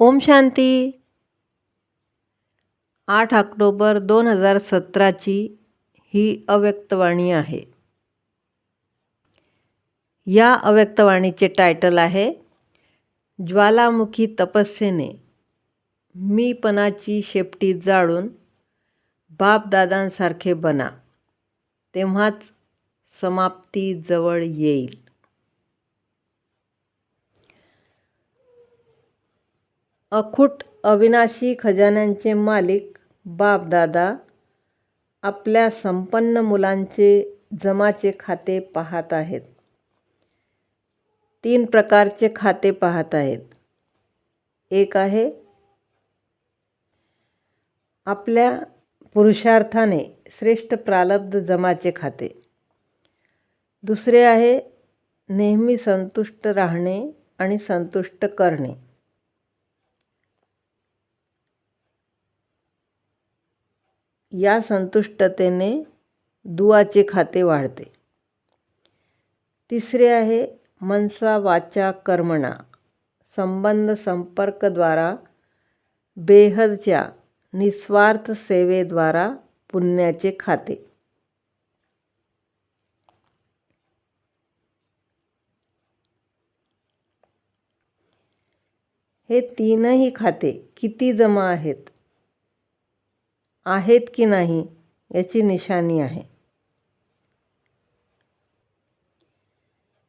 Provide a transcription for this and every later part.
ओम शांती. आठ ऑक्टोबर दोन हजार सतराची ही अव्यक्तवाणी आहे. या अव्यक्तवाणीचे टायटल आहे ज्वालामुखी तपस्येने मीपणाची शेपटी जाळून बापदादांसारखे बना तेव्हाच समाप्ती जवळ येईल. अखूट अविनाशी खजान्यांचे मालिक बापदादा आपल्या संपन्न मुलांचे जमाचे खाते पाहत आहेत. तीन प्रकारचे खाते पाहत आहेत. एक आहे आपल्या पुरुषार्थाने श्रेष्ठ प्रालब्ध जमाचे खाते. दुसरे आहे नेहमी संतुष्ट राहणे आणि संतुष्ट करणे. या संतुष्टतेने दुआचे खाते वाढते. तिसरे आहे मनसा वाचा कर्मणा. संबंध संपर्कद्वारा बेहदच्या निस्वार्थ सेवेद्वारा पुण्याचे खाते. हे तीनही खाते किती जमा आहेत? आहेत की नाही याची निशाणी आहे.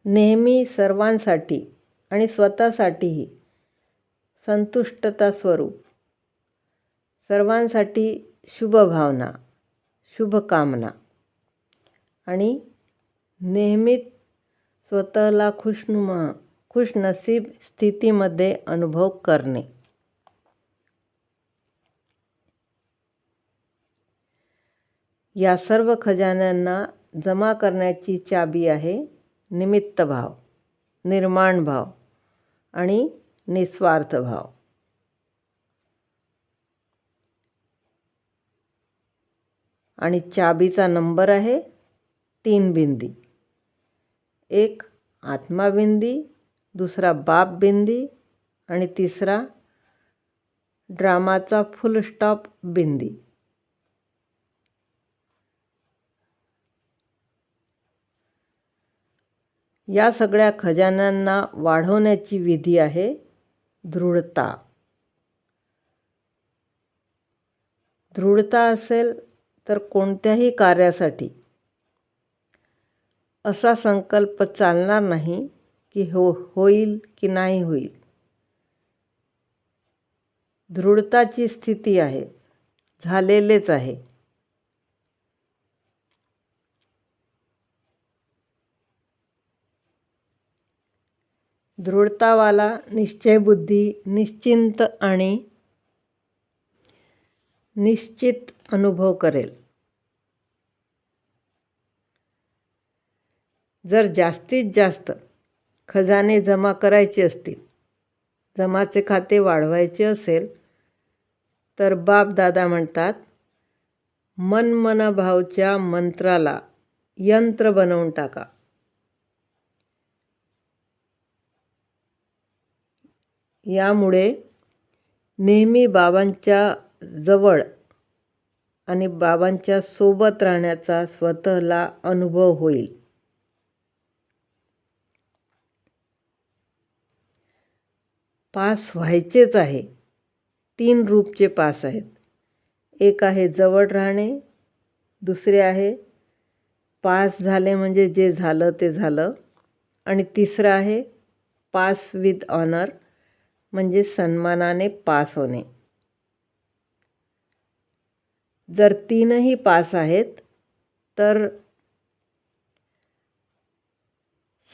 नेहमी सर्वांसाठी आणि स्वतःसाठीही संतुष्टता स्वरूप. सर्वांसाठी शुभभावना शुभकामना आणि नेहमीच स्वतःला खुशनुमा खुशनसीब स्थितीमध्ये अनुभव करणे. या सर्व खजान्यांना जमा करण्याची चाबी आहे निमित्त भाव निर्माण भाव आणि निस्वार्थ भाव. आणि चाबीचा नंबर आहे तीन बिंदी. एक आत्माबिंदी दुसरा बाप बिंदी आणि तिसरा ड्रामाचा फुल स्टॉप बिंदी. या सगळ्या खजान्यांना वाढवण्याची विधी आहे दृढता. दृढता असेल तर कोणत्याही कार्यासाठी. असा संकल्प चालणार नाही की हो होईल की नाही होईल. दृढताची स्थिती आहे झालेलेच आहे. दृढतावाला निश्चयबुद्धी निश्चिंत आणि निश्चित अनुभव करेल. जर जास्तीत जास्त खजाने जमा करायचे असतील जमाचे खाते वाढवायचे असेल तर बाप दादा म्हणतात मनमनभावच्या मंत्राला यंत्र बनवून टाका. यामुळे नेहमी बाबांच्या जवळ आणि बाबांच्या सोबत राहण्याचा स्वतःला अनुभव होईल. पास व्हायचेच आहे. तीन रूपचे पास आहेत. एक आहे जवळ राहणे दुसरे आहे पास झाले म्हणजे जे झालं ते झालं आणि तिसरं आहे पास विथ ऑनर. म्हणजे सन्मानाने पास होणे. जर तीनही पास आहेत तर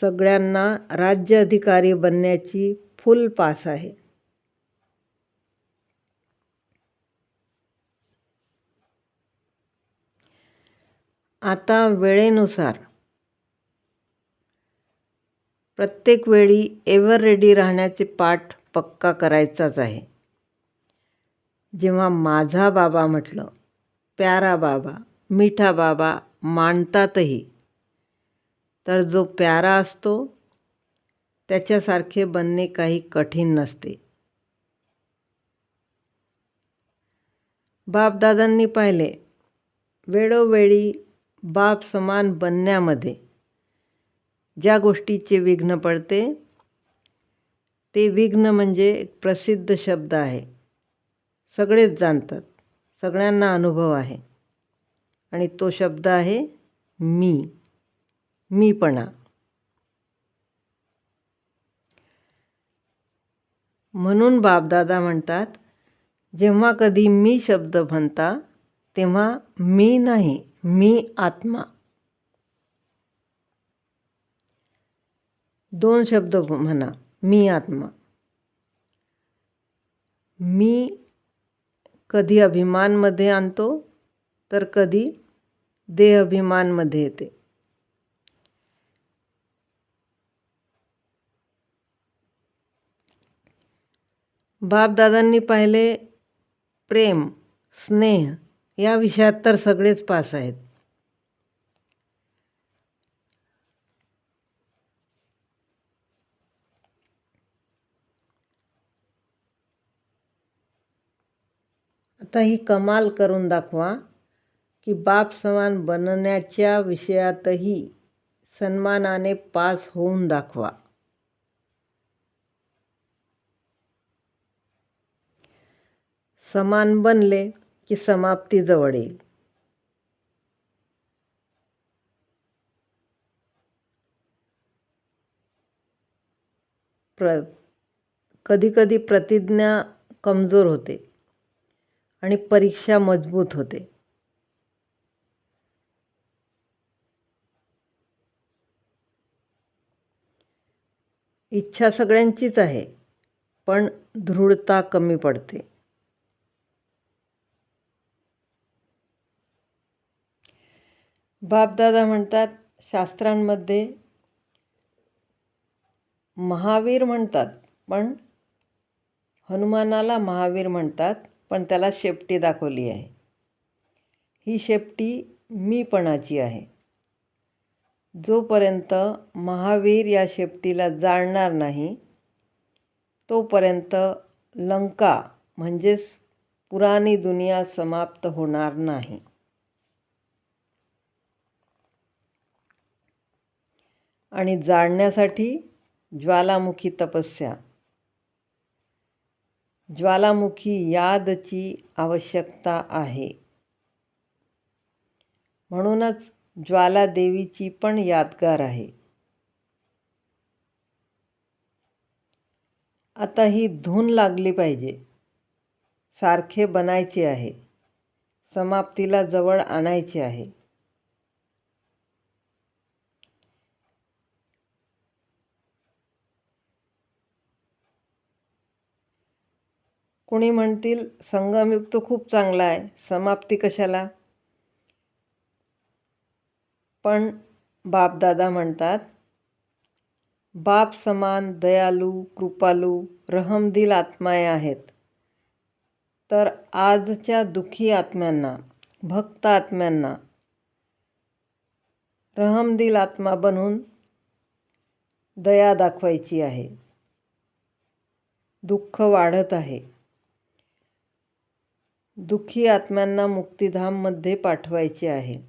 सगळ्यांना राज्य अधिकारी बनण्याची फुल पास आहे. आता वेळेनुसार. प्रत्येक वेळी एव्हर रेडी राहण्याचे पाठ पक्का करायचाच आहे. जेव्हा माझा बाबा म्हटलं प्यारा बाबा मिठा बाबा मानतातही तर जो प्यारा असतो त्याच्यासारखे बनणे काही कठीण नसते. बापदादांनी पाहिले वेळोवेळी बाप समान बनण्यामध्ये ज्या गोष्टीचे विघ्न पडते ते विघ्न म्हणजे एक प्रसिद्ध शब्द आहे. सगळेच जाणतात. सगळ्यांना अनुभव आहे. आणि तो शब्द आहे मी. मीपणा. म्हणून बापदादा म्हणतात जेव्हा कधी मी शब्द म्हणता तेव्हा मी नाही मी आत्मा. दोन शब्द म्हणा. मी आत्मा. मी कधी अभिमानमध्ये आणतो तर कधी देह अभिमानमध्ये येते. बापदादांनी पाहिले प्रेम स्नेह या विषयात तर सगळेच पास आहेत. आता ही कमाल करून दाखवा की बाप समान बनण्याच्या विषयातही सन्मानाने पास होऊन दाखवा. समान बनले की समाप्ती जवळ येईल. प्र कधीकधी प्रतिज्ञा कमजोर होते. आणि परीक्षा मजबूत होते. इच्छा सगळ्यांचीच आहे पण दृढता कमी पडते. बापदादा म्हणतात शास्त्रांमध्ये महावीर म्हणतात पण हनुमानाला महावीर म्हणतात पण त्याला शेपटी दाखवली आहे. ही शेपटी मीपणाची आहे. जोपर्यंत महावीर या शेपटीला जाळणार नाही तोपर्यंत लंका म्हणजेच पुराणी दुनिया समाप्त होणार नाही. आणि जाळण्यासाठी ज्वालामुखी तपस्या. ज्वालामुखी यादची आवश्यकता आहे. म्हणूनच ज्वालादेवीची पण यादगार आहे. आता ही धून लागली पाहिजे. सारखे बनायचे आहे. समाप्तीला जवळ आणायचे आहे. कुणी म्हणतील संगमयुक्त खूप चांगला आहे. समाप्ती कशाला? पण बापदादा म्हणतात बाप समान दयालू कृपालू रहमदिल आत्माय आहेत. तर आजच्या दुःखी आत्म्यांना भक्त आत्म्यांना रहमदिल आत्मा बनून दया दाखवायची आहे. दुःख वाढत आहे. दुःखी आत्म्यांना मुक्तिधाममध्ये पाठवायचे आहे.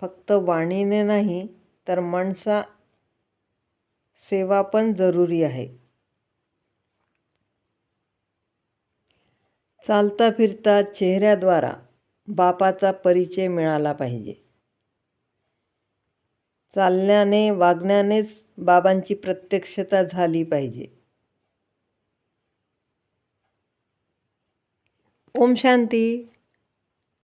फक्त वाणीने नाही तर मनसा सेवा पण जरुरी आहे. चालता फिरता चेहऱ्याद्वारा बापाचा परिचय मिळाला पाहिजे. चालण्याने वागण्यानेच बाबांची प्रत्यक्षता झाली पाहिजे. ओम शांती.